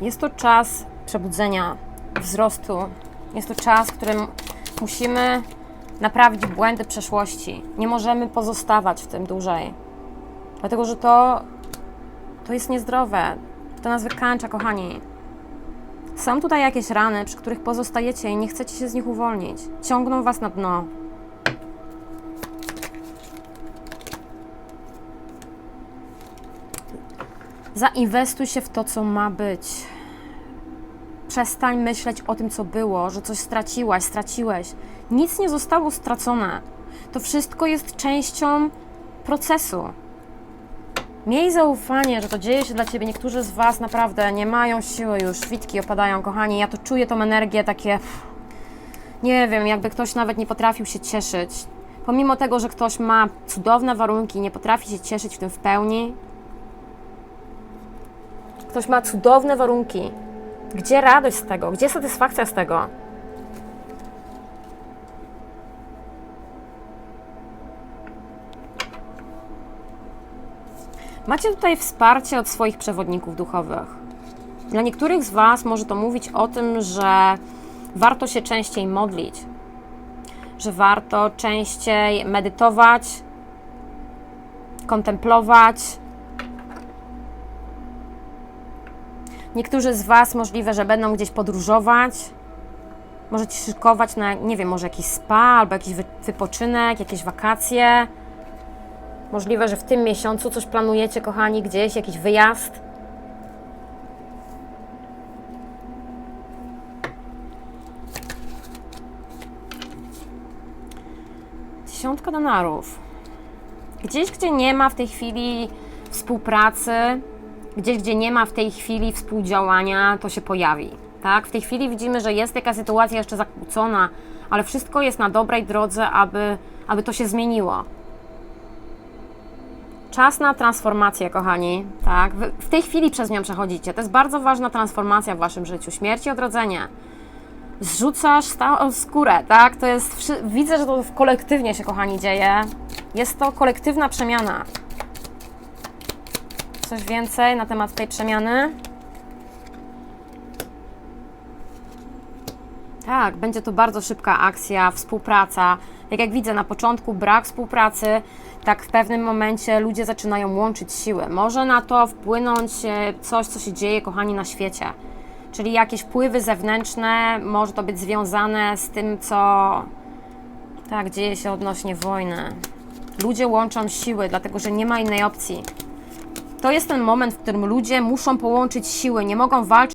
Jest to czas przebudzenia, wzrostu. Jest to czas, w którym musimy naprawić błędy przeszłości. Nie możemy pozostawać w tym dłużej. Dlatego, że to, to jest niezdrowe. To nas wykańcza, kochani. Są tutaj jakieś rany, przy których pozostajecie i nie chcecie się z nich uwolnić. Ciągną was na dno. Zainwestuj się w to, co ma być. Przestań myśleć o tym, co było, że coś straciłaś, straciłeś. Nic nie zostało stracone. To wszystko jest częścią procesu. Miej zaufanie, że to dzieje się dla ciebie. Niektórzy z Was naprawdę nie mają siły już, świtki opadają, kochani. Ja to czuję tą energię takie. Nie wiem, jakby ktoś nawet nie potrafił się cieszyć. Pomimo tego, że ktoś ma cudowne warunki, nie potrafi się cieszyć w tym w pełni. Ktoś ma cudowne warunki. Gdzie radość z tego? Gdzie satysfakcja z tego? Macie tutaj wsparcie od swoich przewodników duchowych. Dla niektórych z Was może to mówić o tym, że warto się częściej modlić, że warto częściej medytować, kontemplować. Niektórzy z Was możliwe, że będą gdzieś podróżować. Możecie szykować na, nie wiem, może jakiś spa albo jakiś wy- wypoczynek, jakieś wakacje. Możliwe, że w tym miesiącu coś planujecie, kochani, gdzieś, jakiś wyjazd. Dziesiątka denarów. Gdzieś, gdzie nie ma w tej chwili współpracy, gdzieś, gdzie nie ma w tej chwili współdziałania, to się pojawi. Tak? W tej chwili widzimy, że jest jakaś sytuacja jeszcze zakłócona, ale wszystko jest na dobrej drodze, aby, aby to się zmieniło. Czas na transformację, kochani. Tak? Wy w tej chwili przez nią przechodzicie. To jest bardzo ważna transformacja w waszym życiu. Śmierć i odrodzenie. Zrzucasz stałą skórę, tak? To jest. Widzę, że to kolektywnie się, kochani, dzieje. Jest to kolektywna przemiana. Coś więcej na temat tej przemiany? Tak, będzie to bardzo szybka akcja, współpraca. Tak jak widzę na początku brak współpracy, tak w pewnym momencie ludzie zaczynają łączyć siły. Może na to wpłynąć e, coś, co się dzieje, kochani, na świecie. Czyli jakieś wpływy zewnętrzne, może to być związane z tym, co tak dzieje się odnośnie wojny. Ludzie łączą siły, dlatego że nie ma innej opcji. To jest ten moment, w którym ludzie muszą połączyć siły, nie mogą walczyć.